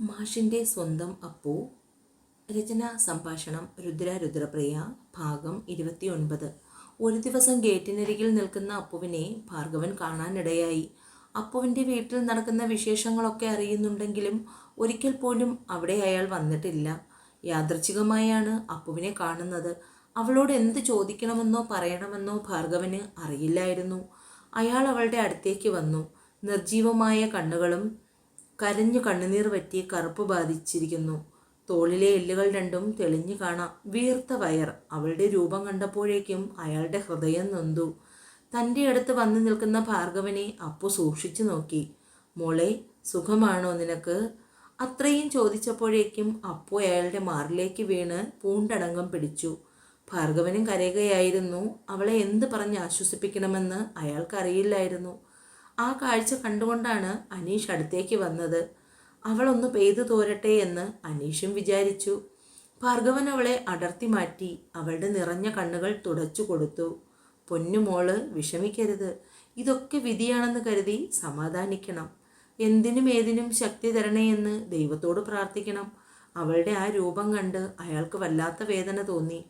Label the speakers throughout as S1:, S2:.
S1: മാഷിന്റെ സ്വന്തം അപ്പു. രചന സംഭാഷണം രുദ്ര രുദ്രപ്രിയ ഭാഗം ഇരുപത്തിയൊൻപത്. ഒരു ദിവസം ഗേറ്റിനരികിൽ നിൽക്കുന്ന അപ്പുവിനെ ഭാർഗവൻ കാണാനിടയായി. അപ്പുവിന്റെ വീട്ടിൽ നടക്കുന്ന വിശേഷങ്ങളൊക്കെ അറിയുന്നുണ്ടെങ്കിലും ഒരിക്കൽ പോലും അവിടെ അയാൾ വന്നിട്ടില്ല. യാദൃച്ഛികമായാണ് അപ്പുവിനെ കാണുന്നത്. അവളോട് എന്ത് ചോദിക്കണമെന്നോ പറയണമെന്നോ ഭാർഗവന് അറിയില്ലായിരുന്നു. അയാൾ അവളുടെ അടുത്തേക്ക് വന്നു. നിർജീവമായ കണ്ണുകളും കരഞ്ഞു കണ്ണുനീർ പറ്റി കറുപ്പ് ബാധിച്ചിരിക്കുന്നു. തോളിലെ എല്ലുകൾ രണ്ടും തെളിഞ്ഞു കാണാം. വീർത്ത വയർ. അവളുടെ രൂപം കണ്ടപ്പോഴേക്കും അയാളുടെ ഹൃദയം നൊന്തു. തന്റെ അടുത്ത് വന്നു നിൽക്കുന്ന ഭാർഗവനെ അപ്പു സൂക്ഷിച്ചു നോക്കി. മോളെ സുഖമാണോ നിനക്ക്? അത്രയും ചോദിച്ചപ്പോഴേക്കും അപ്പു അയാളുടെ മാറിലേക്ക് വീണ് പൂണ്ടടങ്കം പിടിച്ചു. ഭാർഗവനും കരയുകയായിരുന്നു. അവളെ എന്ത് പറഞ്ഞ് ആശ്വസിപ്പിക്കണമെന്ന് അയാൾക്കറിയില്ലായിരുന്നു. ആ കാഴ്ച കണ്ടുകൊണ്ടാണ് അനീഷ് അടുത്തേക്ക് വന്നത്. അവളൊന്ന് പെയ്തു തോരട്ടെ എന്ന് അനീഷും വിചാരിച്ചു. ഭാർഗവൻ അവളെ അടർത്തി മാറ്റി അവളുടെ നിറഞ്ഞ കണ്ണുകൾ തുടച്ചു കൊടുത്തു. പൊന്നുമോൾ വിഷമിക്കരുത്. ഇതൊക്കെ വിധിയാണെന്ന് കരുതി സമാധാനിക്കണം. എന്തിനും ഏതിനും ശക്തി തരണേ എന്ന് ദൈവത്തോട് പ്രാർത്ഥിക്കണം. അവളുടെ ആ രൂപം കണ്ട് അയാൾക്ക് വല്ലാത്ത വേദന തോന്നി.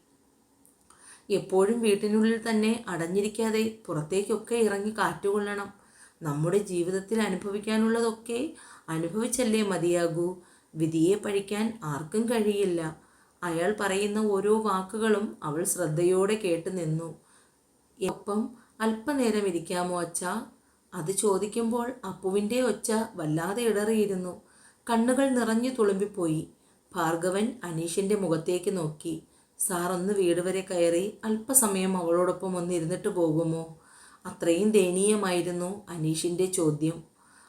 S1: എപ്പോഴും വീട്ടിനുള്ളിൽ തന്നെ അടഞ്ഞിരിക്കാതെ പുറത്തേക്കൊക്കെ ഇറങ്ങി കാറ്റുകൊള്ളണം. നമ്മുടെ ജീവിതത്തിൽ അനുഭവിക്കാനുള്ളതൊക്കെ അനുഭവിച്ചല്ലേ മതിയാകൂ? വിധിയെ പഴിക്കാൻ ആർക്കും കഴിയില്ല. അയാൾ പറയുന്ന ഓരോ വാക്കുകളും അവൾ ശ്രദ്ധയോടെ കേട്ട് നിന്നു. ഒപ്പം അല്പനേരം ഇരിക്കാമോ അച്ഛ? അത് ചോദിക്കുമ്പോൾ അപ്പുവിന്റെ ഒച്ച വല്ലാതെ ഇടറിയിരുന്നു. കണ്ണുകൾ നിറഞ്ഞു തുളുമ്പിപ്പോയി. ഭാർഗവൻ അനീഷിന്റെ മുഖത്തേക്ക് നോക്കി. സാർ ഒന്ന് വീട് വരെ കയറി അല്പസമയം അവളോടൊപ്പം ഒന്ന് ഇരുന്നിട്ട് പോകുമോ? അത്രയും ദയനീയമായിരുന്നു അനീഷിന്റെ ചോദ്യം.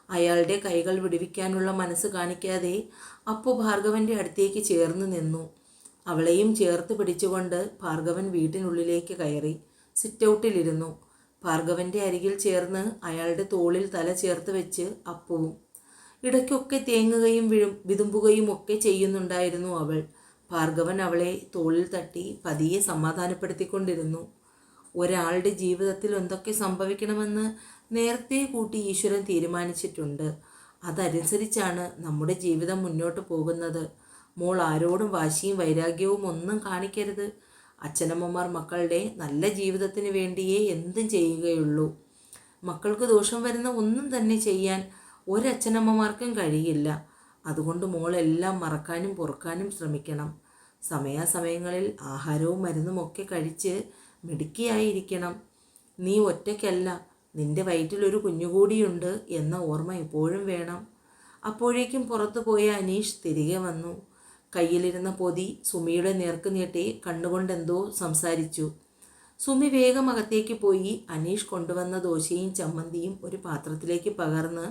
S1: അയാളുടെ കൈകൾ വിടുവിക്കാനുള്ള മനസ്സ് കാണിക്കാതെ അപ്പു ഭാർഗവന്റെ അടുത്തേക്ക് ചേർന്ന് നിന്നു. അവളെയും ചേർത്ത് പിടിച്ചുകൊണ്ട് ഭാർഗവൻ വീട്ടിനുള്ളിലേക്ക് കയറി സിറ്റൗട്ടിലിരുന്നു. ഭാർഗവന്റെ അരികിൽ ചേർന്ന് അയാളുടെ തോളിൽ തല ചേർത്ത് വെച്ച് അപ്പുവും ഇടയ്ക്കൊക്കെ തേങ്ങുകയും വിഴും വിതുമ്പുകയും ഒക്കെ ചെയ്യുന്നുണ്ടായിരുന്നു അവൾ. ഭാർഗവൻ അവളെ തോളിൽ തട്ടി പതിയെ സമാധാനപ്പെടുത്തിക്കൊണ്ടിരുന്നു. ഒരാളുടെ ജീവിതത്തിൽ എന്തൊക്കെ സംഭവിക്കണമെന്ന് നേരത്തെ കൂട്ടി ഈശ്വരൻ തീരുമാനിച്ചിട്ടുണ്ട്. അതനുസരിച്ചാണ് നമ്മുടെ ജീവിതം മുന്നോട്ട് പോകുന്നത്. മോൾ ആരോടും വാശിയും വൈരാഗ്യവും ഒന്നും കാണിക്കരുത്. അച്ഛനമ്മമാർ മക്കളുടെ നല്ല ജീവിതത്തിന് വേണ്ടിയേ എന്തും ചെയ്യുകയുള്ളൂ. മക്കൾക്ക് ദോഷം വരുന്ന ഒന്നും തന്നെ ചെയ്യാൻ ഒരച്ഛനമ്മമാർക്കും കഴിയില്ല. അതുകൊണ്ട് മോളെല്ലാം മറക്കാനും പൊറുക്കാനും ശ്രമിക്കണം. സമയാസമയങ്ങളിൽ ആഹാരവും മരുന്നുമൊക്കെ കഴിച്ച് മിടുക്കിയായിരിക്കണം. നീ ഒറ്റയ്ക്കല്ല നിന്റെ വയറ്റിലൊരു കുഞ്ഞുകൂടിയുണ്ട് എന്ന ഓർമ്മ എപ്പോഴും വേണം. അപ്പോഴേക്കും പുറത്തു പോയ അനീഷ് തിരികെ വന്നു. കയ്യിലിരുന്ന പൊതി സുമിയുടെ നേർക്ക് നീട്ടി കണ്ണുകൊണ്ടെന്തോ സംസാരിച്ചു. സുമി വേഗം അകത്തേക്ക് പോയി അനീഷ് കൊണ്ടുവന്ന ദോശയും ചമ്മന്തിയും ഒരു പാത്രത്തിലേക്ക് പകർന്ന്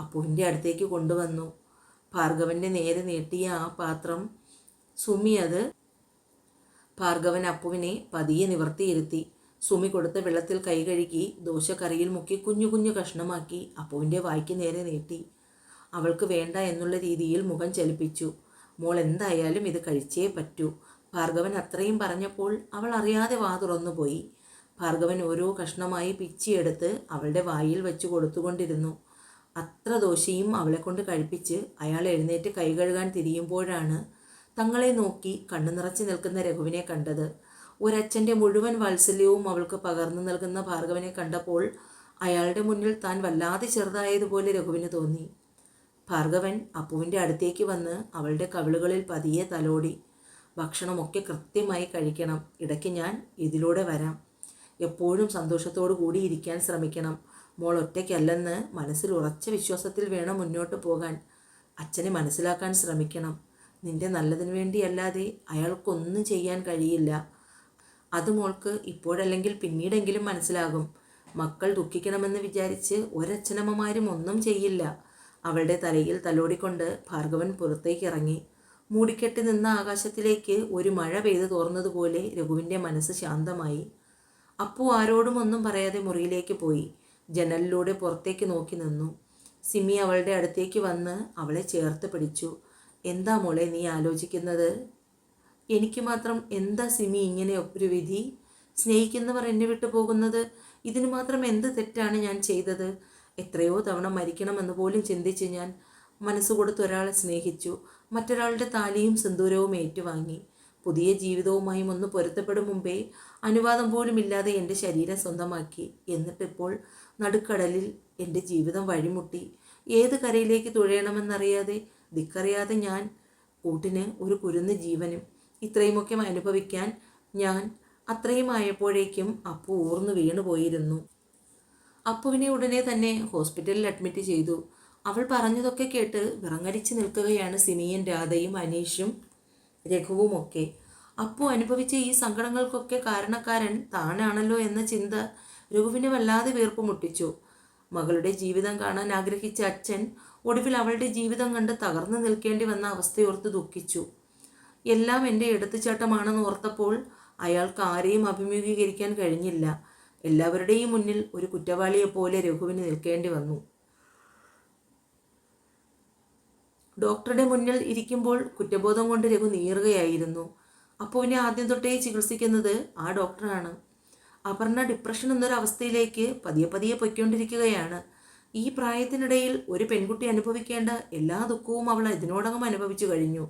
S1: അപ്പുവിന്റെ അടുത്തേക്ക് കൊണ്ടുവന്നു. ഭാർഗവന്റെ നേരെ നീട്ടിയ ആ പാത്രം സുമി അത് ഭാർഗവൻ അപ്പുവിനെ പതിയെ നിവർത്തിയിരുത്തി. സുമി കൊടുത്ത വെള്ളത്തിൽ കൈ കഴുകി ദോശ കറിയിൽ മുക്കി കുഞ്ഞു കുഞ്ഞു കഷ്ണമാക്കി അപ്പുവിന്റെ വായ്ക്ക് നേരെ നീട്ടി. അവൾക്ക് വേണ്ട എന്നുള്ള രീതിയിൽ മുഖം ചലിപ്പിച്ചു. മോൾ എന്തായാലും ഇത് കഴിച്ചേ പറ്റൂ. ഭാർഗവൻ അത്രയും പറഞ്ഞപ്പോൾ അവൾ അറിയാതെ വാ തുറന്നുപോയി ഭാർഗവൻ ഓരോ കഷ്ണമായി പിച്ചിയെടുത്ത് അവളുടെ വായിൽ വെച്ച് കൊടുത്തുകൊണ്ടിരുന്നു. അത്ര ദോശയും അവളെ കൊണ്ട് കഴിപ്പിച്ച് അയാൾ എഴുന്നേറ്റ് കൈ കഴുകാൻ തിരിയുമ്പോഴാണ് തങ്ങളെ നോക്കി കണ്ണു നിറച്ചു നിൽക്കുന്ന രഘുവിനെ കണ്ടത്. ഒരച്ഛന്റെ മുഴുവൻ വാത്സല്യവും അവൾക്ക് പകർന്നു നൽകുന്ന ഭാർഗവനെ കണ്ടപ്പോൾ അയാളുടെ മുന്നിൽ താൻ വല്ലാതെ ചെറുതായതുപോലെ രഘുവിന് തോന്നി. ഭാർഗവൻ അപ്പുവിന്റെ അടുത്തേക്ക് വന്ന് അവളുടെ കവിളുകളിൽ പതിയെ തലോടി ഭക്ഷണമൊക്കെ കൃത്യമായി കഴിക്കണം. ഇടയ്ക്ക് ഞാൻ ഇതിലൂടെ വരാം. എപ്പോഴും സന്തോഷത്തോടു കൂടി ഇരിക്കാൻ ശ്രമിക്കണം. മോൾ ഒറ്റയ്ക്കല്ലെന്ന് മനസ്സിൽ ഉറച്ച വിശ്വാസത്തിൽ വേണം മുന്നോട്ട് പോകാൻ. അച്ഛനെ മനസ്സിലാക്കാൻ ശ്രമിക്കണം. നിന്റെ നല്ലതിന് വേണ്ടിയല്ലാതെ അയാൾക്കൊന്നും ചെയ്യാൻ കഴിയില്ല. അത് മോൾക്ക് ഇപ്പോഴല്ലെങ്കിൽ പിന്നീടെങ്കിലും മനസ്സിലാകും. മക്കൾ ദുഃഖിക്കണമെന്ന് വിചാരിച്ച് ഒരച്ഛനമ്മമാരും ഒന്നും ചെയ്യില്ല. അവളുടെ തലയിൽ തലോടിക്കൊണ്ട് ഭാർഗവൻ പുറത്തേക്ക് ഇറങ്ങി മൂടിക്കെട്ടി നിന്ന ആകാശത്തിലേക്ക് ഒരു മഴ പെയ്തു തോർന്നതുപോലെ രഘുവിന്റെ മനസ്സ് ശാന്തമായി. അപ്പു ആരോടും ഒന്നും പറയാതെ മുറിയിലേക്ക് പോയി. ജനലിലൂടെ പുറത്തേക്ക് നോക്കി നിന്നു. സിമി അവളുടെ അടുത്തേക്ക് വന്ന് അവളെ ചേർത്ത് പിടിച്ചു. എന്താ മോളെ നീ ആലോചിക്കുന്നത്? എനിക്ക് മാത്രം എന്താ സിമി ഇങ്ങനെ ഒരു വിധി? സ്നേഹിക്കുന്നവർ എന്നെ വിട്ടു പോകുന്നത്? ഇതിന് മാത്രം എന്ത് തെറ്റാണ് ഞാൻ ചെയ്തത്? എത്രയോ തവണ മരിക്കണമെന്ന് പോലും ചിന്തിച്ച് ഞാൻ മനസ്സുകൊടുത്ത് ഒരാളെ സ്നേഹിച്ചു. മറ്റൊരാളുടെ താലിയും സിന്ദൂരവും ഏറ്റുവാങ്ങി. പുതിയ ജീവിതവുമായും ഒന്ന് പൊരുത്തപ്പെടും മുമ്പേ അനുവാദം പോലും ഇല്ലാതെ എന്റെ ശരീരം സ്വന്തമാക്കി. എന്നിട്ടിപ്പോൾ നടുക്കടലിൽ എന്റെ ജീവിതം വഴിമുട്ടി. ഏത് കരയിലേക്ക് തുഴയണമെന്നറിയാതെ ദിക്കറിയാതെ ഞാൻ കൂട്ടിന് ഒരു കുരുന്ന് ജീവനും ഇത്രയുമൊക്കെ അനുഭവിക്കാൻ ഞാൻ അത്രയും ആയപ്പോഴേക്കും അപ്പു ഊർന്നു വീണുപോയിരുന്നു അപ്പുവിനെ ഉടനെ തന്നെ ഹോസ്പിറ്റലിൽ അഡ്മിറ്റ് ചെയ്തു. അവൾ പറഞ്ഞതൊക്കെ കേട്ട് വിറങ്ങടിച്ച് നിൽക്കുകയാണ് സിമിയൻ രാധയും അനീഷും രഘുവുമൊക്കെ. അപ്പു അനുഭവിച്ച ഈ സങ്കടങ്ങൾക്കൊക്കെ കാരണക്കാരൻ താനാണല്ലോ എന്ന ചിന്ത രഘുവിനെ വല്ലാതെ വീർപ്പ് മുട്ടിച്ചു മകളുടെ ജീവിതം കാണാൻ ആഗ്രഹിച്ച അച്ഛൻ ഒടുവിൽ അവളുടെ ജീവിതം കണ്ട് തകർന്നു നിൽക്കേണ്ടി വന്ന അവസ്ഥയോർത്ത് ദുഃഖിച്ചു. എല്ലാം എന്റെ എടുത്തുചാട്ടമാണെന്ന് ഓർത്തപ്പോൾ അയാൾക്ക് ആരെയും അഭിമുഖീകരിക്കാൻ കഴിഞ്ഞില്ല. എല്ലാവരുടെയും മുന്നിൽ ഒരു കുറ്റവാളിയെപ്പോലെ രഘുവിന് നിൽക്കേണ്ടി വന്നു. ഡോക്ടറുടെ മുന്നിൽ ഇരിക്കുമ്പോൾ കുറ്റബോധം കൊണ്ട് രഘു നീറുകയായിരുന്നു. അപ്പോൾ അപ്പുവിനെ ആദ്യം തൊട്ടേ ചികിത്സിക്കുന്നത് ആ ഡോക്ടറാണ്. അപർണ ഡിപ്രഷൻ എന്നൊരു എന്നൊരവസ്ഥയിലേക്ക് പതിയെ പതിയെ പൊയ്ക്കൊണ്ടിരിക്കുകയാണ്. ഈ പ്രായത്തിനിടയിൽ ഒരു പെൺകുട്ടി അനുഭവിക്കേണ്ട എല്ലാ ദുഃഖവും അവൾ ഇതിനോടകം അനുഭവിച്ചു കഴിഞ്ഞു.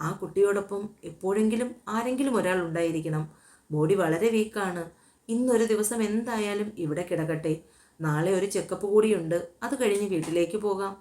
S1: ആ കുട്ടിയോടൊപ്പം എപ്പോഴെങ്കിലും ആരെങ്കിലും ഒരാൾ ഉണ്ടായിരിക്കണം. ബോഡി വളരെ വീക്കാണ്. ഇന്നൊരു ദിവസം എന്തായാലും ഇവിടെ കിടക്കട്ടെ. നാളെ ഒരു ചെക്കപ്പ് കൂടിയുണ്ട്. അത് കഴിഞ്ഞ് വീട്ടിലേക്ക് പോകാം.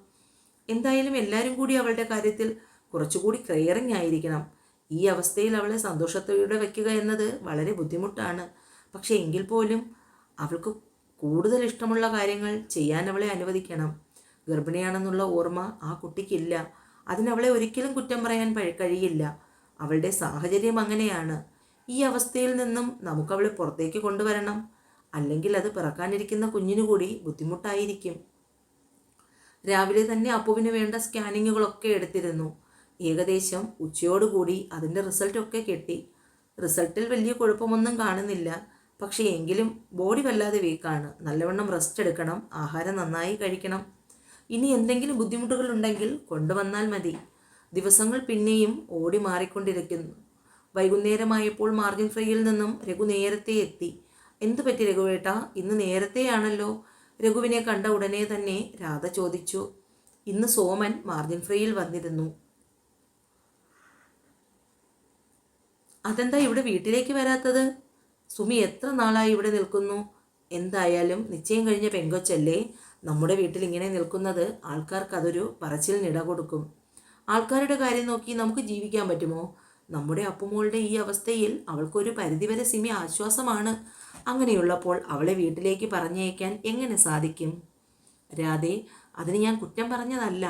S1: എന്തായാലും എല്ലാവരും കൂടി അവളുടെ കാര്യത്തിൽ കുറച്ചുകൂടി കെയറിങ് ആയിരിക്കണം. ഈ അവസ്ഥയിൽ അവളെ സന്തോഷത്തോടെ വയ്ക്കുക എന്നത് വളരെ ബുദ്ധിമുട്ടാണ്. പക്ഷേ എങ്കിൽ പോലും അവൾക്ക് കൂടുതൽ ഇഷ്ടമുള്ള കാര്യങ്ങൾ ചെയ്യാൻ അവളെ അനുവദിക്കണം. ഗർഭിണിയാണെന്നുള്ള ഓർമ്മ ആ കുട്ടിക്കില്ല. അതിനവളെ ഒരിക്കലും കുറ്റം പറയാൻ കഴിയില്ല. അവളുടെ സാഹചര്യം അങ്ങനെയാണ്. ഈ അവസ്ഥയിൽ നിന്നും നമുക്കവളെ പുറത്തേക്ക് കൊണ്ടുവരണം. അല്ലെങ്കിൽ അത് പിറക്കാനിരിക്കുന്ന കുഞ്ഞിനു കൂടി ബുദ്ധിമുട്ടായിരിക്കും. രാവിലെ തന്നെ അപ്പുവിന് വേണ്ട സ്കാനിങ്ങുകളൊക്കെ എടുത്തിരുന്നു. ഏകദേശം ഉച്ചയോടുകൂടി അതിന്റെ റിസൾട്ടൊക്കെ കിട്ടി. റിസൾട്ടിൽ വലിയ കുഴപ്പമൊന്നും കാണുന്നില്ല. പക്ഷേ എങ്കിലും ബോഡി വല്ലാതെ വീക്കാണ് നല്ലവണ്ണം റെസ്റ്റ് എടുക്കണം. ആഹാരം നന്നായി കഴിക്കണം. ഇനി എന്തെങ്കിലും ബുദ്ധിമുട്ടുകൾ ഉണ്ടെങ്കിൽ കൊണ്ടുവന്നാൽ മതി. ദിവസങ്ങൾ പിന്നെയും ഓടി മാറിക്കൊണ്ടിരിക്കുന്നു. വൈകുന്നേരമായപ്പോൾ മാർജിൻ ഫ്രൈയിൽ നിന്നും രഘു നേരത്തെ എത്തി. എന്തു പറ്റി രഘുവേട്ട? ഇന്ന് നേരത്തെയാണല്ലോ. രഘുവിനെ കണ്ട ഉടനെ തന്നെ രാധ ചോദിച്ചു. ഇന്ന് സോമൻ മാർജിൻ ഫ്രീയിൽ വന്നിരുന്നു. അതെന്താ ഇവിടെ വീട്ടിലേക്ക് വരാത്തത്? സുമി എത്ര നാളായി ഇവിടെ നിൽക്കുന്നു? എന്തായാലും നിശ്ചയം കഴിഞ്ഞ പെങ്കൊച്ചല്ലേ? നമ്മുടെ വീട്ടിൽ ഇങ്ങനെ നിൽക്കുന്നത് ആൾക്കാർക്ക് അതൊരു പറച്ചിലിനിട കൊടുക്കും. ആൾക്കാരുടെ കാര്യം നോക്കി നമുക്ക് ജീവിക്കാൻ പറ്റുമോ? നമ്മുടെ അപ്പുമോളുടെ ഈ അവസ്ഥയിൽ അവൾക്കൊരു പരിധിവരെ സിമി ആശ്വാസമാണ്. അങ്ങനെയുള്ളപ്പോൾ അവളെ വീട്ടിലേക്ക് പറഞ്ഞയക്കാൻ എങ്ങനെ സാധിക്കും? രാധെ അതിന് ഞാൻ കുറ്റം പറഞ്ഞതല്ല.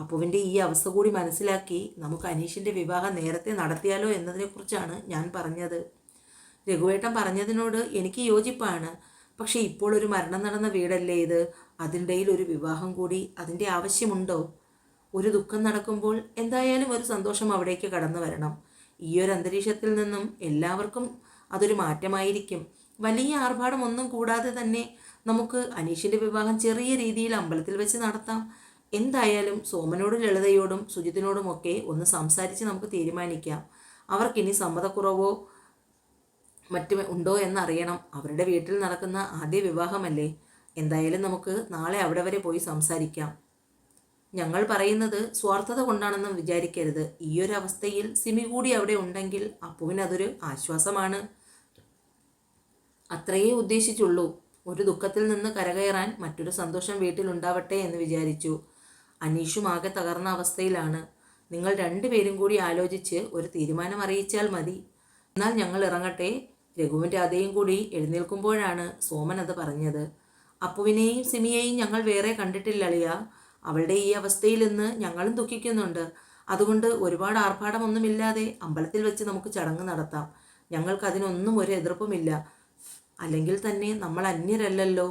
S1: അപ്പുവിന്റെ ഈ അവസ്ഥ കൂടി മനസ്സിലാക്കി നമുക്ക് അനീഷിന്റെ വിവാഹം നേരത്തെ നടത്തിയാലോ എന്നതിനെക്കുറിച്ചാണ് ഞാൻ പറഞ്ഞത്. രഘുവേട്ടൻ പറഞ്ഞതിനോട് എനിക്ക് യോജിപ്പാണ്. പക്ഷേ ഇപ്പോൾ ഒരു മരണം നടന്ന വീടല്ലേ ഇത്? അതിനിടയിൽ ഒരു വിവാഹം കൂടി അതിന്റെ ആവശ്യമുണ്ടോ? ഒരു ദുഃഖം നടക്കുമ്പോൾ എന്തായാലും ഒരു സന്തോഷം അവിടേക്ക് കടന്നു വരണം. ഈ ഒരു അന്തരീക്ഷത്തിൽ നിന്നും എല്ലാവർക്കും അതൊരു മാറ്റമായിരിക്കും. വലിയ ആർഭാടം ഒന്നും കൂടാതെ തന്നെ നമുക്ക് അനീഷിന്റെ വിവാഹം ചെറിയ രീതിയിൽ അമ്പലത്തിൽ വെച്ച് നടത്താം. എന്തായാലും സോമനോടും ലളിതയോടും സുജിത്തിനോടുമൊക്കെ ഒന്ന് സംസാരിച്ച് നമുക്ക് തീരുമാനിക്കാം. അവർക്കിനി സമ്മതക്കുറവോ മറ്റും ഉണ്ടോ എന്നറിയണം. അവരുടെ വീട്ടിൽ നടക്കുന്ന ആദ്യ വിവാഹമല്ലേ? എന്തായാലും നമുക്ക് നാളെ അവിടെ വരെ പോയി സംസാരിക്കാം. ഞങ്ങൾ പറയുന്നത് സ്വാർത്ഥത കൊണ്ടാണെന്നും വിചാരിക്കരുത്. ഈ ഒരു അവസ്ഥയിൽ സിമി കൂടി അവിടെ ഉണ്ടെങ്കിൽ അപ്പുവിന് അതൊരു ആശ്വാസമാണ്. അത്രയേ ഉദ്ദേശിച്ചുള്ളൂ. ഒരു ദുഃഖത്തിൽ നിന്ന് കരകയറാൻ മറ്റൊരു സന്തോഷം വീട്ടിലുണ്ടാവട്ടെ എന്ന് വിചാരിച്ചു. അനീഷും ആകെ തകർന്ന അവസ്ഥയിലാണ്. നിങ്ങൾ രണ്ടുപേരും കൂടി ആലോചിച്ച് ഒരു തീരുമാനം അറിയിച്ചാൽ മതി. എന്നാൽ ഞങ്ങൾ ഇറങ്ങട്ടെ. രഘുവിന്റെ അതേയും കൂടി എഴുന്നേൽക്കുമ്പോഴാണ് സോമൻ അത് പറഞ്ഞത്. അപ്പുവിനെയും സിമിയെയും ഞങ്ങൾ വേറെ കണ്ടിട്ടില്ല അളിയ അവളുടെ ഈ അവസ്ഥയിൽ നിന്ന് ഞങ്ങളും ദുഃഖിക്കുന്നുണ്ട്. അതുകൊണ്ട് ഒരുപാട് ആർഭാടമൊന്നുമില്ലാതെ അമ്പലത്തിൽ വെച്ച് നമുക്ക് ചടങ്ങ് നടത്താം. ഞങ്ങൾക്ക് അതിനൊന്നും ഒരു എതിർപ്പുമില്ല. അല്ലെങ്കിൽ തന്നെ നമ്മൾ അന്യരല്ലല്ലോ.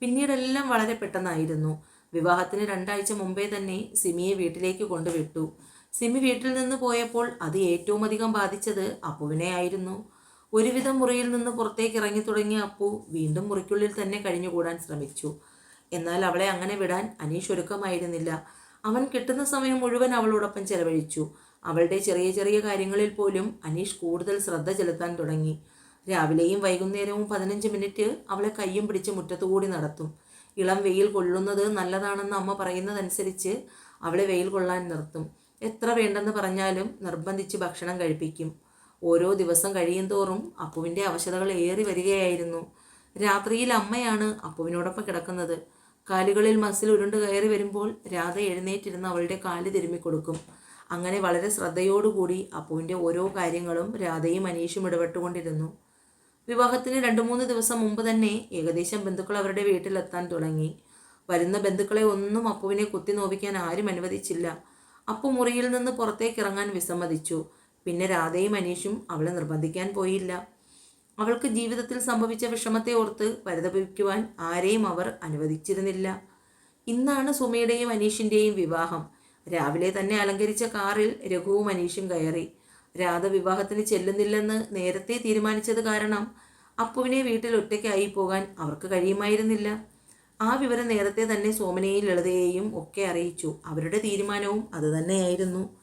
S1: പിന്നീടെല്ലാം വളരെ പെട്ടെന്നായിരുന്നു. വിവാഹത്തിന് രണ്ടാഴ്ച മുമ്പേ തന്നെ സിമിയെ വീട്ടിലേക്ക് കൊണ്ടുവിട്ടു. സിമി വീട്ടിൽ നിന്ന് പോയപ്പോൾ അത് ഏറ്റവും അധികം ബാധിച്ചത് അപ്പുവിനെ ആയിരുന്നു ഒരുവിധം മുറിയിൽ നിന്ന് പുറത്തേക്ക് ഇറങ്ങി തുടങ്ങിയ അപ്പു വീണ്ടും മുറിക്കുള്ളിൽ തന്നെ കഴിഞ്ഞുകൂടാൻ ശ്രമിച്ചു. എന്നാൽ അവളെ അങ്ങനെ വിടാൻ അനീഷ് ഒരുക്കമായിരുന്നില്ല. അവൻ കിട്ടുന്ന സമയം മുഴുവൻ അവളോടൊപ്പം ചെലവഴിച്ചു. അവളുടെ ചെറിയ ചെറിയ കാര്യങ്ങളിൽ പോലും അനീഷ് കൂടുതൽ ശ്രദ്ധ ചെലുത്താൻ തുടങ്ങി. രാവിലെയും വൈകുന്നേരവും പതിനഞ്ച് മിനിറ്റ് അവളെ കയ്യും പിടിച്ച് മുറ്റത്തുകൂടി നടത്തും. ഇളം വെയിൽ കൊള്ളുന്നത് നല്ലതാണെന്ന് അമ്മ പറയുന്നതനുസരിച്ച് അവളെ വെയിൽ കൊള്ളാൻ നിർത്തും. എത്ര വേണ്ടെന്ന് പറഞ്ഞാലും നിർബന്ധിച്ച് ഭക്ഷണം കഴിപ്പിക്കും. ഓരോ ദിവസം കഴിയും തോറും അപ്പുവിന്റെ അവശതകൾ ഏറി വരികയായിരുന്നു. രാത്രിയിൽ അമ്മയാണ് അപ്പുവിനോടൊപ്പം കിടക്കുന്നത്. കാലുകളിൽ മസിൽ ഉരുണ്ട് കയറി വരുമ്പോൾ രാധ എഴുന്നേറ്റിരുന്ന് അവളുടെ കാൽ തിരുമ്മിക്കൊടുക്കും. അങ്ങനെ വളരെ ശ്രദ്ധയോടുകൂടി അപ്പുവിന്റെ ഓരോ കാര്യങ്ങളും രാധയും അനീഷും ഇടപെട്ടുകൊണ്ടിരുന്നു. വിവാഹത്തിന് രണ്ട് മൂന്ന് ദിവസം മുമ്പ് തന്നെ ഏകദേശം ബന്ധുക്കൾ അവരുടെ വീട്ടിലെത്താൻ തുടങ്ങി. വരുന്ന ബന്ധുക്കളെ ഒന്നും അപ്പുവിനെ കുത്തി നോവിക്കാൻ ആരും അനുവദിച്ചില്ല. അപ്പു മുറിയിൽ നിന്ന് പുറത്തേക്ക് ഇറങ്ങാൻ വിസമ്മതിച്ചു. പിന്നെ രാധയും അനീഷും അവളെ നിർബന്ധിക്കാൻ പോയില്ല. അവൾക്ക് ജീവിതത്തിൽ സംഭവിച്ച വിഷമത്തെ ഓർത്ത് പരിതപിക്കുവാൻ ആരെയും അവർ അനുവദിച്ചിരുന്നില്ല. ഇന്നാണ് സുമയുടെയും അനീഷിന്റെയും വിവാഹം. രാവിലെ തന്നെ അലങ്കരിച്ച കാറിൽ രഘുവും അനീഷും കയറി. രാധ വിവാഹത്തിന് ചെല്ലുന്നില്ലെന്ന് നേരത്തെ തീരുമാനിച്ചത് കാരണം അപ്പുവിനെ വീട്ടിൽ ഒറ്റയ്ക്കായി പോകാൻ അവർക്ക് കഴിയുമായിരുന്നില്ല. ആ വിവരം നേരത്തെ തന്നെ സോമനെയും ലളിതയെയും ഒക്കെ അറിയിച്ചു. അവരുടെ തീരുമാനവും അതുതന്നെയായിരുന്നു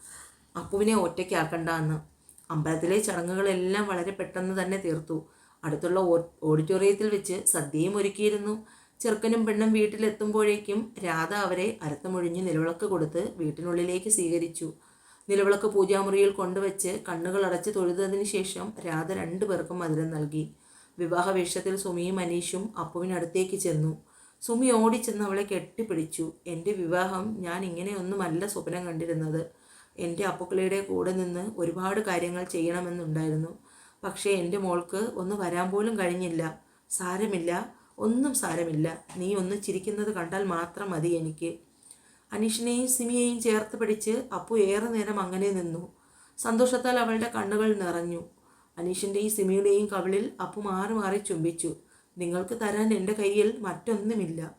S1: അപ്പുവിനെ ഒറ്റയ്ക്കാക്കണ്ട എന്ന് അമ്പലത്തിലെ ചടങ്ങുകളെല്ലാം വളരെ പെട്ടെന്ന് തന്നെ തീർത്തു. അടുത്തുള്ള ഓഡിറ്റോറിയത്തിൽ വെച്ച് സദ്യയും ഒരുക്കിയിരുന്നു. ചെറുക്കനും പെണ്ണും വീട്ടിലെത്തുമ്പോഴേക്കും രാധ അവരെ അരത്തമൊഴിഞ്ഞ് നിലവിളക്ക് കൊടുത്ത് വീട്ടിനുള്ളിലേക്ക് സ്വീകരിച്ചു. നിലവിളക്ക് പൂജാമുറിയിൽ കൊണ്ടുവച്ച് കണ്ണുകൾ അടച്ച് തൊഴുതതിന് ശേഷം രാധ രണ്ടു പേർക്കും മധുരം നൽകി. വിവാഹ വേഷത്തിൽ സുമിയും അനീഷും അപ്പുവിനടുത്തേക്ക് ചെന്നു. സുമി ഓടിച്ചെന്ന് അവളെ കെട്ടിപ്പിടിച്ചു. എന്റെ വിവാഹം ഞാൻ ഇങ്ങനെയൊന്നുമല്ല സ്വപ്നം കണ്ടിരുന്നത്. എന്റെ അപ്പുക്കളിയുടെ കൂടെ നിന്ന് ഒരുപാട് കാര്യങ്ങൾ ചെയ്യണമെന്നുണ്ടായിരുന്നു. പക്ഷേ എന്റെ മോൾക്ക് ഒന്ന് വരാൻ പോലും കഴിഞ്ഞില്ല. സാരമില്ല. ഒന്നും സാരമില്ല. നീ ഒന്ന് ചിരിക്കുന്നത് കണ്ടാൽ മാത്രം മതി എനിക്ക്. അനീഷിനെയും സിമിയെയും ചേർത്ത് പിടിച്ച് അപ്പു ഏറെ നേരം അങ്ങനെ നിന്നു. സന്തോഷത്താൽ അവളുടെ കണ്ണുകൾ നിറഞ്ഞു. അനീഷിന്റെയും സിമിയുടെയും കവിളിൽ അപ്പു മാറി മാറി ചുംബിച്ചു. നിങ്ങൾക്ക് തരാൻ എന്റെ കയ്യിൽ മറ്റൊന്നുമില്ല.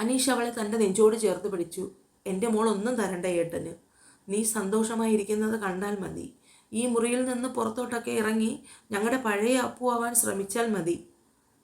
S1: അനീഷ് അവളെ തന്റെ നെഞ്ചോട് ചേർത്ത് പിടിച്ചു. എന്റെ മോൾ ഒന്നും തരണ്ട ഏട്ടന്. നീ സന്തോഷമായിരിക്കുന്നത് കണ്ടാൽ മതി. ഈ മുറിയിൽ നിന്ന് പുറത്തോട്ടൊക്കെ ഇറങ്ങി ഞങ്ങളുടെ പഴയ അപ്പു ആവാൻ ശ്രമിച്ചാൽ മതി.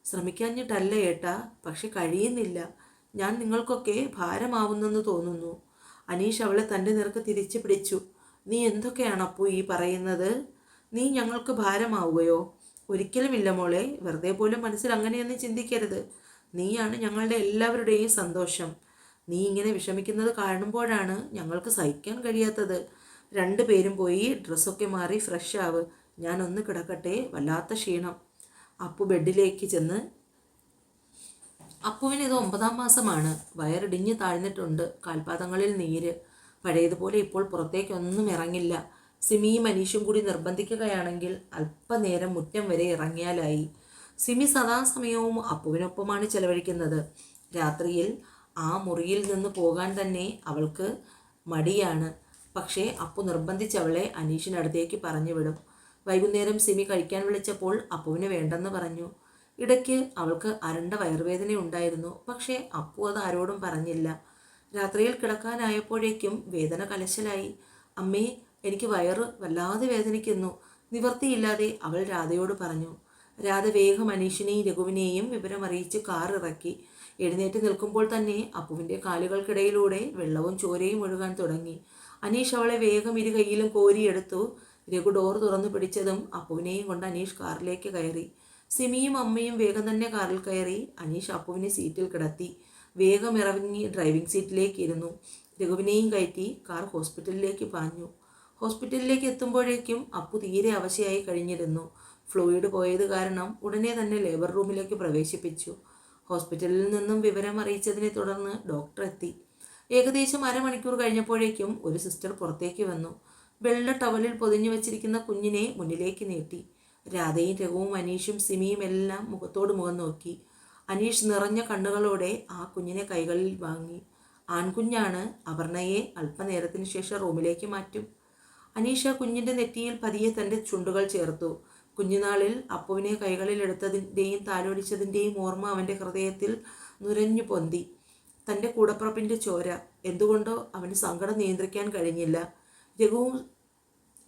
S1: ശ്രമിക്കാഞ്ഞിട്ടല്ല ഏട്ടാ പക്ഷെ കഴിയുന്നില്ല. ഞാൻ നിങ്ങൾക്കൊക്കെ ഭാരമാവുന്നെന്ന് തോന്നുന്നു. അനീഷ് അവളെ തന്റെ നിറക്ക് തിരിച്ചു പിടിച്ചു. നീ എന്തൊക്കെയാണ് അപ്പു ഈ പറയുന്നത്? നീ ഞങ്ങൾക്ക് ഭാരമാവുകയോ? ഒരിക്കലുമില്ല മോളെ വെറുതെ പോലും മനസ്സിൽ അങ്ങനെയൊന്നും ചിന്തിക്കരുത്. നീയാണ് ഞങ്ങളുടെ എല്ലാവരുടെയും സന്തോഷം. നീ ഇങ്ങനെ വിഷമിക്കുന്നത് കാണുമ്പോഴാണ് ഞങ്ങൾക്ക് സഹിക്കാൻ കഴിയാത്തത്. രണ്ടു പേരും പോയി ഡ്രസ്സൊക്കെ മാറി ഫ്രഷ് ആവ്. ഞാനൊന്ന് കിടക്കട്ടെ വല്ലാത്ത ക്ഷീണം. അപ്പു ബെഡിലേക്ക് ചെന്ന് അപ്പുവിന് ഇത് ഒമ്പതാം മാസമാണ്. വയറിടിഞ്ഞ് താഴ്ന്നിട്ടുണ്ട്. കാൽപാദങ്ങളിൽ നീര്. പഴയതുപോലെ ഇപ്പോൾ പുറത്തേക്കൊന്നും ഇറങ്ങില്ല. സിമിയും മനീഷും കൂടി നിർബന്ധിക്കുകയാണെങ്കിൽ അല്പനേരം മുറ്റം വരെ ഇറങ്ങിയാലായി. സിമി സദാസമയവും അപ്പുവിനൊപ്പമാണ് ചെലവഴിക്കുന്നത്. രാത്രിയിൽ ആ മുറിയിൽ നിന്ന് പോകാൻ തന്നെ അവൾക്ക് മടിയാണ്. പക്ഷേ അപ്പു നിർബന്ധിച്ച് അവളെ അനീഷിനടുത്തേക്ക് പറഞ്ഞു വിടും. വൈകുന്നേരം സിമി കഴിക്കാൻ വിളിച്ചപ്പോൾ അപ്പുവിന് വേണ്ടെന്ന് പറഞ്ഞു. ഇടയ്ക്ക് അവൾക്ക് അരണ്ട വയറുവേദന ഉണ്ടായിരുന്നു. പക്ഷേ അപ്പു അത് ആരോടും പറഞ്ഞില്ല. രാത്രിയിൽ കിടക്കാനായപ്പോഴേക്കും വേദന കലശലായി. അമ്മേ എനിക്ക് വയറ് വല്ലാതെ വേദനിക്കുന്നു. നിവർത്തിയില്ലാതെ അവൾ രാധയോട് പറഞ്ഞു. രാധ വേഗം അനീഷിനെയും രഘുവിനെയും വിവരമറിയിച്ച് കാറിറക്കി. എഴുന്നേറ്റ് നിൽക്കുമ്പോൾ തന്നെ അപ്പുവിന്റെ കാലുകൾക്കിടയിലൂടെ വെള്ളവും ചോരയും ഒഴുകാൻ തുടങ്ങി. അനീഷ് അവളെ വേഗം ഇരു കൈയിലും കോരിയെടുത്തു. രഘു ഡോർ തുറന്നു പിടിച്ചതും അപ്പുവിനെയും കൊണ്ട് അനീഷ് കാറിലേക്ക് കയറി. സിമിയും അമ്മയും വേഗം തന്നെ കാറിൽ കയറി. അനീഷ് അപ്പുവിനെ സീറ്റിൽ കിടത്തി. വേഗം ഇറങ്ങി ഡ്രൈവിംഗ് സീറ്റിലേക്ക് ഇരുന്നു. രഘുവിനെയും കയറ്റി കാർ ഹോസ്പിറ്റലിലേക്ക് പാഞ്ഞു. ഹോസ്പിറ്റലിലേക്ക് എത്തുമ്പോഴേക്കും അപ്പു തീരെ അവശയായി കഴിഞ്ഞിരുന്നു. ഫ്ലൂയിഡ് പോയത് കാരണം ഉടനെ തന്നെ ലേബർ റൂമിലേക്ക് പ്രവേശിപ്പിച്ചു. ഹോസ്പിറ്റലിൽ നിന്നും വിവരം അറിയിച്ചതിനെ തുടർന്ന് ഡോക്ടർ എത്തി. ഏകദേശം അരമണിക്കൂർ കഴിഞ്ഞപ്പോഴേക്കും ഒരു സിസ്റ്റർ പുറത്തേക്ക് വന്നു. വെള്ള ടവലിൽ പൊതിഞ്ഞു വെച്ചിരിക്കുന്ന കുഞ്ഞിനെ മുന്നിലേക്ക് നീട്ടി. രാധയും രഘുവും അനീഷും സിമിയും എല്ലാം മുഖത്തോട് മുഖം നോക്കി. അനീഷ് നിറഞ്ഞ കണ്ണുകളോടെ ആ കുഞ്ഞിനെ കൈകളിൽ വാങ്ങി. ആൺകുഞ്ഞാണ് അപർണയെ അല്പനേരത്തിന് ശേഷം റൂമിലേക്ക് മാറ്റും. അനീഷ കുഞ്ഞിന്റെ നെറ്റിയിൽ പതിയെ തന്റെ ചുണ്ടുകൾ ചേർത്തു. കുഞ്ഞുനാളിൽ അപ്പുവിനെ കൈകളിലെടുത്തതിന്റെയും താലോലിച്ചതിന്റെയും ഓർമ്മ അവന്റെ ഹൃദയത്തിൽ നുരഞ്ഞു പൊന്തി. തന്റെ കൂടപ്പുറപ്പിന്റെ ചോര. എന്തുകൊണ്ടോ അവന് സങ്കടം നിയന്ത്രിക്കാൻ കഴിഞ്ഞില്ല. രഘുവും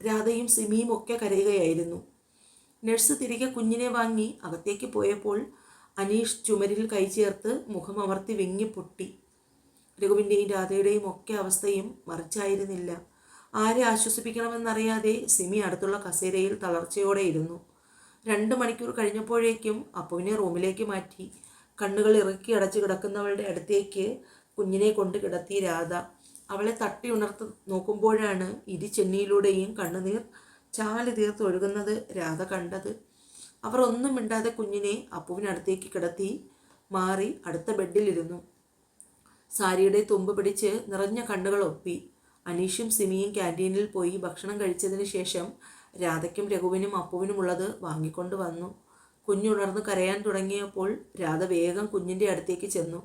S1: രാധയും സിമിയും ഒക്കെ കരയുകയായിരുന്നു. നഴ്സ് തിരികെ കുഞ്ഞിനെ വാങ്ങി അകത്തേക്ക് പോയപ്പോൾ അനീഷ് ചുമരിൽ കൈ ചേർത്ത് മുഖം അമർത്തി വിങ്ങി പൊട്ടി. രഘുവിന്റെയും രാധയുടെയും ഒക്കെ അവസ്ഥയും മറിച്ചായിരുന്നില്ല. ആരെ ആശ്വസിപ്പിക്കണമെന്നറിയാതെ സിമി അടുത്തുള്ള കസേരയിൽ തളർച്ചയോടെ ഇരുന്നു. രണ്ട് മണിക്കൂർ കഴിഞ്ഞപ്പോഴേക്കും അപ്പുവിനെ റൂമിലേക്ക് മാറ്റി. കണ്ണുകൾ ഇറക്കി അടച്ചു കിടക്കുന്നവളുടെ അടുത്തേക്ക് കുഞ്ഞിനെ കൊണ്ട് കിടത്തി രാധ. അവളെ തട്ടി ഉണർത്ത് നോക്കുമ്പോഴാണ് ചെന്നിയിലൂടെയും കണ്ണുനീർ ചാൽ തീർത്ത് ഒഴുകുന്നത് രാധ കണ്ടത്. അവർ ഒന്നും മിണ്ടാതെ കുഞ്ഞിനെ അപ്പുവിനടുത്തേക്ക് കിടത്തി മാറി അടുത്ത ബെഡിലിരുന്നു. സാരിയുടെ തുമ്പ് പിടിച്ച് നിറഞ്ഞ കണ്ണുകൾ ഒപ്പി. അനീഷും സിമിയും ക്യാന്റീനിൽ പോയി ഭക്ഷണം കഴിച്ചതിന് ശേഷം രാധയ്ക്കും രഘുവിനും അപ്പുവിനുമുള്ളത് വാങ്ങിക്കൊണ്ട് വന്നു. കുഞ്ഞുണർന്ന് കരയാൻ തുടങ്ങിയപ്പോൾ രാധ വേഗം കുഞ്ഞിന്റെ അടുത്തേക്ക് ചെന്നു.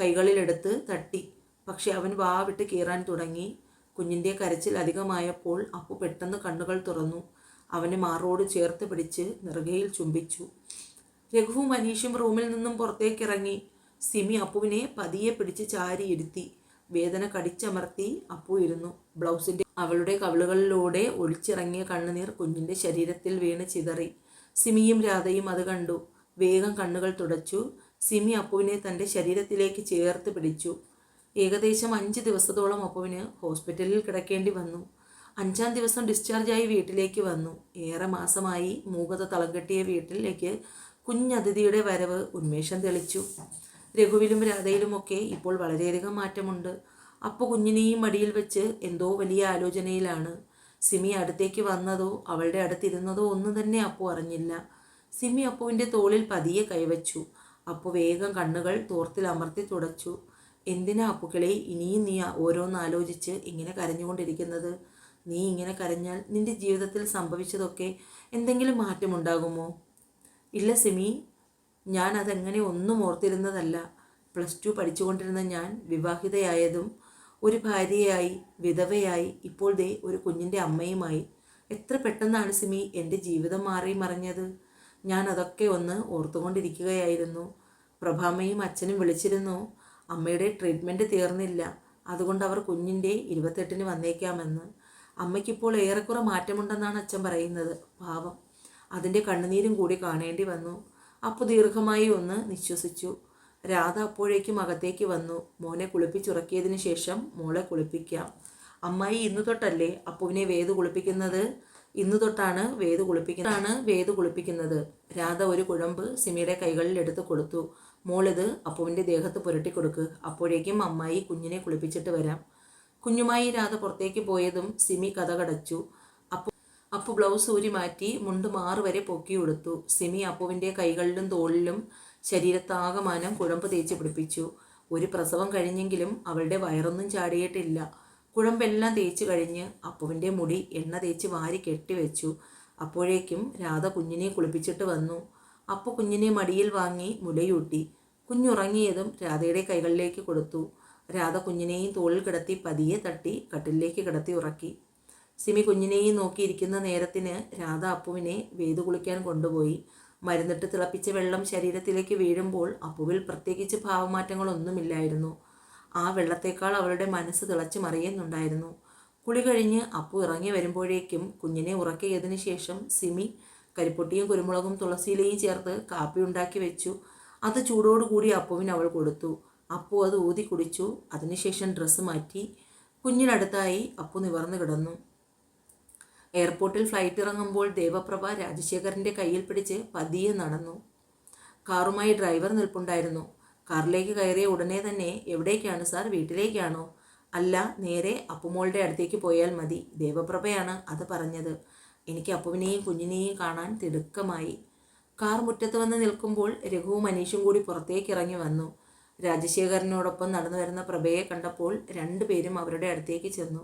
S1: കൈകളിലെടുത്ത് തട്ടി. പക്ഷെ അവൻ വാ വിട്ട് കീറാൻ തുടങ്ങി. കുഞ്ഞിന്റെ കരച്ചിൽ അധികമായപ്പോൾ അപ്പു പെട്ടെന്ന് കണ്ണുകൾ തുറന്നു. അവനെ മാറോട് ചേർത്ത് പിടിച്ച് നിറുകയിൽ ചുംബിച്ചു. രഘുവും അനീഷും റൂമിൽ നിന്നും പുറത്തേക്കിറങ്ങി സിമി അപ്പുവിനെ പതിയെ പിടിച്ച് ചാരി ഇരുത്തി വേദന കടിച്ചമർത്തി അപ്പു ഇരുന്നു. ബ്ലൗസിന്റെ അവളുടെ കവിളുകളിലൂടെ ഒളിച്ചിറങ്ങിയ കണ്ണുനീർ കുഞ്ഞിന്റെ ശരീരത്തിൽ വീണ് ചിതറി. സിമിയും രാധയും അത് കണ്ടു. വേഗം കണ്ണുകൾ തുടച്ചു. സിമി അപ്പുവിനെ തന്റെ ശരീരത്തിലേക്ക് ചേർത്ത് പിടിച്ചു. ഏകദേശം അഞ്ച് ദിവസത്തോളം അപ്പുവിന് ഹോസ്പിറ്റലിൽ കിടക്കേണ്ടി വന്നു. അഞ്ചാം ദിവസം ഡിസ്ചാർജായി വീട്ടിലേക്ക് വന്നു. ഏറെ മാസമായി മൂകത തളം കെട്ടിയ വീട്ടിലേക്ക് കുഞ്ഞതിഥിയുടെ വരവ് ഉന്മേഷം തെളിച്ചു. രഘുവിലും രാധയിലുമൊക്കെ ഇപ്പോൾ വളരെയധികം മാറ്റമുണ്ട്. അപ്പോൾ കുഞ്ഞിനെയും മടിയിൽ വെച്ച് എന്തോ വലിയ ആലോചനയിലാണ്. സിമി അടുത്തേക്ക് വന്നതോ അവളുടെ അടുത്തിരുന്നതോ ഒന്നും തന്നെ അപ്പു അറിഞ്ഞില്ല. സിമി അപ്പുവിന്റെ തോളിൽ പതിയെ കൈവച്ചു. അപ്പു വേഗം കണ്ണുകൾ തോർത്തിൽ അമർത്തി തുടച്ചു. എന്തിനാ അപ്പുക്കളെ ഇനിയും നീ ഓരോന്ന് ആലോചിച്ച് ഇങ്ങനെ കരഞ്ഞുകൊണ്ടിരിക്കുന്നത്? നീ ഇങ്ങനെ കരഞ്ഞാൽ നിന്റെ ജീവിതത്തിൽ സംഭവിച്ചതൊക്കെ എന്തെങ്കിലും മാറ്റമുണ്ടാകുമോ? ഇല്ല സിമി ഞാൻ അതെങ്ങനെ ഒന്നും ഓർത്തിരുന്നതല്ല. പ്ലസ് ടു പഠിച്ചുകൊണ്ടിരുന്ന ഞാൻ വിവാഹിതയായതും ഒരു ഭാര്യയായി വിധവയായി ഇപ്പോൾ ദേ ഒരു കുഞ്ഞിന്റെ അമ്മയുമായി. എത്ര പെട്ടെന്നാണ് സിമി എന്റെ ജീവിതം മാറി മറിഞ്ഞത്. ഞാൻ അതൊക്കെ ഒന്ന് ഓർത്തുകൊണ്ടിരിക്കുകയായിരുന്നു. പ്രഭാമയും അച്ഛനും വിളിച്ചിരുന്നു. അമ്മയുടെ ട്രീറ്റ്മെന്റ് തീർന്നില്ല. അതുകൊണ്ട് അവർ കുഞ്ഞിന്റെ ഇരുപത്തെട്ടിന് വന്നേക്കാമെന്ന്. അമ്മയ്ക്കിപ്പോൾ ഏറെക്കുറെ മാറ്റമുണ്ടെന്നാണ് അച്ഛൻ പറയുന്നത്. പാവം. അതിന്റെ കണ്ണുനീരും കൂടി കാണേണ്ടി വന്നു. അപ്പോൾ ദീർഘമായി ഒന്ന് നിശ്വസിച്ചു. രാധ അപ്പോഴേക്കും അകത്തേക്ക് വന്നു. മോനെ കുളിപ്പിച്ചുറക്കിയതിന് ശേഷം മോളെ കുളിപ്പിക്കാം. അമ്മായി ഇന്നു തൊട്ടല്ലേ? അപ്പുവിനെ വേദ് കുളിപ്പിക്കുന്നത്? ഇന്നു തൊട്ടാണ് വേദ് കുളിപ്പിക്കുന്നതാണ് വേദ് കുളിപ്പിക്കുന്നത്. രാധ ഒരു കുഴമ്പ് സിമിയുടെ കൈകളിൽ എടുത്ത് കൊടുത്തു. മോളിത് അപ്പുവിന്റെ ദേഹത്ത് പുരട്ടി കൊടുക്ക്. അപ്പോഴേക്കും അമ്മായി കുഞ്ഞിനെ കുളിപ്പിച്ചിട്ട് വരാം. കുഞ്ഞുമായി രാധ പുറത്തേക്ക് പോയതും സിമി കഥ കടച്ചു അപ്പു ബ്ലൗസ് ഊരി മാറ്റി മുണ്ട് മാറു വരെ പൊക്കി കൊടുത്തു സിമി അപ്പുവിന്റെ കൈകളിലും തോളിലും ശരീരത്താകമാനം കുഴമ്പ് തേച്ച് പിടിപ്പിച്ചു. ഒരു പ്രസവം കഴിഞ്ഞെങ്കിലും അവളുടെ വയറൊന്നും ചാടിയിട്ടില്ല. കുഴമ്പെല്ലാം തേച്ച് കഴിഞ്ഞ് അപ്പുവിന്റെ മുടി എണ്ണ തേച്ച് വാരി കെട്ടിവെച്ചു അപ്പോഴേക്കും രാധ കുഞ്ഞിനെ കുളിപ്പിച്ചിട്ട് വന്നു. അപ്പു കുഞ്ഞിനെ മടിയിൽ വാങ്ങി മുലയൂട്ടി. കുഞ്ഞുറങ്ങിയതും രാധയുടെ കൈകളിലേക്ക് കൊടുത്തു. രാധ കുഞ്ഞിനെയും തോളിൽ കിടത്തി പതിയെ തട്ടി കട്ടിലേക്ക് കിടത്തി ഉറക്കി. സിമി കുഞ്ഞിനെയും നോക്കിയിരിക്കുന്ന നേരത്തിന് രാധ അപ്പുവിനെ വേദു കുളിക്കാൻ കൊണ്ടുപോയി. മരുന്നിട്ട് തിളപ്പിച്ച വെള്ളം ശരീരത്തിലേക്ക് വീഴുമ്പോൾ അപ്പുവിൽ പ്രത്യേകിച്ച് ഭാവമാറ്റങ്ങളൊന്നുമില്ലായിരുന്നു. ആ വെള്ളത്തേക്കാൾ അവളുടെ മനസ്സ് തിളച്ചു മറിയുന്നുണ്ടായിരുന്നു. കുളി കഴിഞ്ഞ് അപ്പു ഇറങ്ങി വരുമ്പോഴേക്കും കുഞ്ഞിനെ ഉറക്കിയതിന് ശേഷം സിമി കരിപ്പൊട്ടിയും കുരുമുളകും തുളസിയിലയും ചേർത്ത് കാപ്പി ഉണ്ടാക്കി വെച്ചു. അത് ചൂടോടുകൂടി അപ്പുവിന് അവൾ കൊടുത്തു. അപ്പു അത് ഊതി കുടിച്ചു. അതിനുശേഷം ഡ്രസ്സ് മാറ്റി കുഞ്ഞിനടുത്തായി അപ്പു നിവർന്നു കിടന്നു. എയർപോർട്ടിൽ ഫ്ലൈറ്റ് ഇറങ്ങുമ്പോൾ ദേവപ്രഭ രാജശേഖരന്റെ കയ്യിൽ പിടിച്ച് പതിയെ നടന്നു. കാറുമായി ഡ്രൈവർ നിൽപ്പുണ്ടായിരുന്നു. കാറിലേക്ക് കയറിയ ഉടനെ തന്നെ എവിടേക്കാണ് സാർ? വീട്ടിലേക്കാണോ? അല്ല നേരെ അപ്പുമോളുടെ അടുത്തേക്ക് പോയാൽ മതി ദേവപ്രഭയാണ് അത് പറഞ്ഞത്. എനിക്ക് അപ്പുവിനെയും കുഞ്ഞിനെയും കാണാൻ തിടുക്കമായി. കാർ മുറ്റത്ത് വന്ന് നിൽക്കുമ്പോൾ രഘുവും മനീഷും കൂടി പുറത്തേക്ക് ഇറങ്ങി വന്നു. രാജശേഖരനോടൊപ്പം നടന്നു വരുന്ന പ്രഭയെ കണ്ടപ്പോൾ രണ്ടുപേരും അവരുടെ അടുത്തേക്ക് ചെന്നു.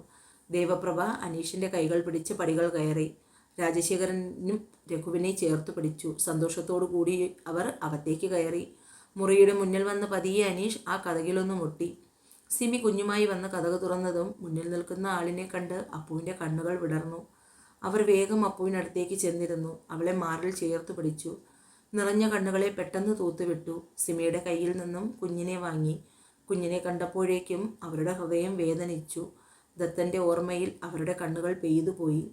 S1: ദേവപ്രഭ അനീഷിന്റെ കൈകൾ പിടിച്ച് പടികൾ കയറി. രാജശേഖരനും രഘുവിനെ ചേർത്ത് പിടിച്ചു. സന്തോഷത്തോടു കൂടി അവർ അകത്തേക്ക് കയറി. മുറിയുടെ മുന്നിൽ വന്ന പതിയെ അനീഷ് ആ കഥകിലൊന്ന് മുട്ടി. സിമി കുഞ്ഞുമായി വന്ന് കഥക തുറന്നതും മുന്നിൽ നിൽക്കുന്ന ആളിനെ കണ്ട് അപ്പുവിന്റെ കണ്ണുകൾ വിടർന്നു. അവർ വേഗം അപ്പുവിനടുത്തേക്ക് ചെന്നിരുന്നു. അവളെ മാറിൽ ചേർത്ത് പിടിച്ചു. നിറഞ്ഞ കണ്ണുകളെ പെട്ടെന്ന് തൂത്തുവിട്ടു. സിമിയുടെ കയ്യിൽ നിന്നും കുഞ്ഞിനെ വാങ്ങി. കുഞ്ഞിനെ കണ്ടപ്പോഴേക്കും അവരുടെ ഹൃദയം വേദനിച്ചു. ദത്തന്റെ ഓർമ്മയിൽ അവരുടെ കണ്ണുകൾ പെയ്തു പോയി.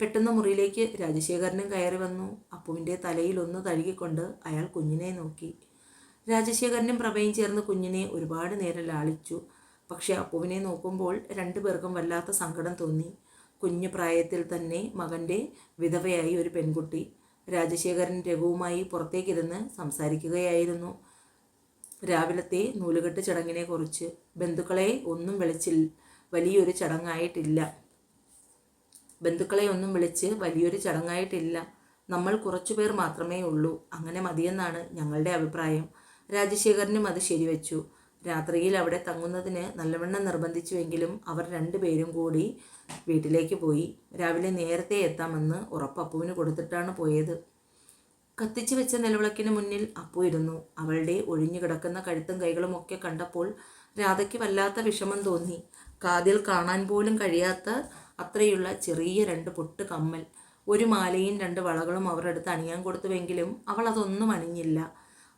S1: പെട്ടെന്ന് മുറിയിലേക്ക് രാജശേഖരനും കയറി വന്നു. അപ്പുവിന്റെ തലയിൽ ഒന്ന് തഴുകിക്കൊണ്ട് അയാൾ കുഞ്ഞിനെ നോക്കി. രാജശേഖരനും പ്രഭയും ചേർന്ന് കുഞ്ഞിനെ ഒരുപാട് നേരം ലാളിച്ചു. പക്ഷെ അപ്പുവിനെ നോക്കുമ്പോൾ രണ്ടു പേർക്കും വല്ലാത്ത സങ്കടം തോന്നി. കുഞ്ഞു പ്രായത്തിൽ തന്നെ മകന്റെ വിധവയായി ഒരു പെൺകുട്ടി. രാജശേഖരൻ രഘുവുമായി പുറത്തേക്കിരുന്ന് സംസാരിക്കുകയായിരുന്നു. രാവിലത്തെ നൂലുകെട്ട് ചടങ്ങിനെക്കുറിച്ച് ബന്ധുക്കളെ ഒന്നും വിളിച്ചിൽ വലിയൊരു ചടങ്ങായിട്ടില്ല. ബന്ധുക്കളെ ഒന്നും വിളിച്ച് വലിയൊരു ചടങ്ങായിട്ടില്ല. നമ്മൾ കുറച്ചു പേർ മാത്രമേ ഉള്ളൂ. അങ്ങനെ മതിയെന്നാണ് ഞങ്ങളുടെ അഭിപ്രായം. രാജശേഖരനും അത് ശരിവെച്ചു. രാത്രിയിൽ അവിടെ തങ്ങുന്നതിന് നല്ലവണ്ണം നിർബന്ധിച്ചുവെങ്കിലും അവർ രണ്ടുപേരും കൂടി വീട്ടിലേക്ക് പോയി. രാവിലെ നേരത്തെ എത്താമെന്ന് ഉറപ്പ് അപ്പുവിന് കൊടുത്തിട്ടാണ് പോയത്. കത്തിച്ചു വെച്ച നിലവിളക്കിന് മുന്നിൽ അപ്പു ഇരുന്നു. അവളുടെ ഒഴിഞ്ഞു കിടക്കുന്ന കഴുത്തും കൈകളും ഒക്കെ കണ്ടപ്പോൾ രാധയ്ക്ക് വല്ലാത്ത വിഷമം തോന്നി. കാതിൽ കാണാൻ പോലും കഴിയാത്ത അത്രയുള്ള ചെറിയ രണ്ട് പൊട്ട് കമ്മൽ. ഒരു മാലയും രണ്ട് വളകളും അവരുടെ അടുത്ത് അണിയാൻ കൊടുത്തുവെങ്കിലും അവൾ അതൊന്നും അണിഞ്ഞില്ല.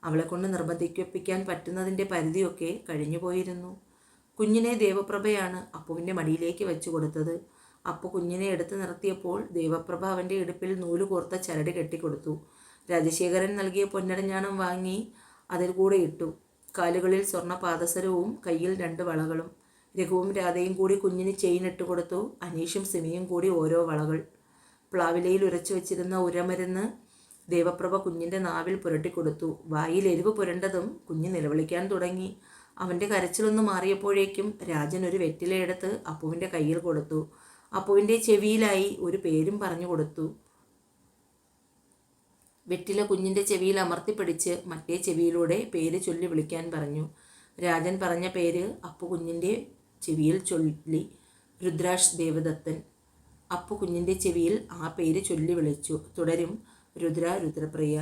S1: അവളെ കൊണ്ട് നിർബന്ധിക്കപ്പിക്കാൻ പറ്റുന്നതിന്റെ പരിധിയൊക്കെ കഴിഞ്ഞുപോയിരുന്നു കുഞ്ഞിനെ ദേവപ്രഭയാണ് അപ്പുവിന്റെ മടിയിലേക്ക് വെച്ചു കൊടുത്തത്. അപ്പു കുഞ്ഞിനെ എടുത്തു നിർത്തിയപ്പോൾ ദേവപ്രഭ അവന്റെ ഇടുപ്പിൽ നൂൽ കോർത്ത ചരട് കെട്ടിക്കൊടുത്തു. രാജശേഖരൻ നൽകിയ പൊന്നടഞ്ഞാണം വാങ്ങി അതിൽ കൂടെ ഇട്ടു. കാലുകളിൽ സ്വർണ പാദസരവും കയ്യിൽ രണ്ട് വളകളും. രഘുവും രാധയും കൂടി കുഞ്ഞിന് ചെയിൻ ഇട്ട് കൊടുത്തു. അനീഷും സിമിയും കൂടി ഓരോ വളകൾ. പ്ലാവിലയിൽ ഉരച്ചു വെച്ചിരുന്ന ഉരമരുന്ന് ദേവപ്രഭ കുഞ്ഞിന്റെ നാവിൽ പുരട്ടിക്കൊടുത്തു വായിൽ എരിവ് പുരണ്ടതും കുഞ്ഞ് നിലവിളിക്കാൻ തുടങ്ങി. അവന്റെ കരച്ചിലൊന്ന് മാറിയപ്പോഴേക്കും രാജൻ ഒരു വെറ്റിലയെടുത്ത് അപ്പുവിന്റെ കയ്യിൽ കൊടുത്തു. അപ്പുവിന്റെ ചെവിയിലായി ഒരു പേരും പറഞ്ഞു കൊടുത്തു. വെറ്റില കുഞ്ഞിന്റെ ചെവിയിൽ അമർത്തിപ്പിടിച്ച് മറ്റേ ചെവിയിലൂടെ പേര് ചൊല്ലി വിളിക്കാൻ പറഞ്ഞു. രാജൻ പറഞ്ഞ പേര് അപ്പു കുഞ്ഞിന്റെ ചെവിയിൽ ചൊല്ലി. രുദ്രാഷ് ദേവദത്തൻ അപ്പു കുഞ്ഞിന്റെ ചെവിയിൽ ആ പേര് ചൊല്ലി വിളിച്ചു. തുടരും രുദ്ര രുദ്രപ്രിയ.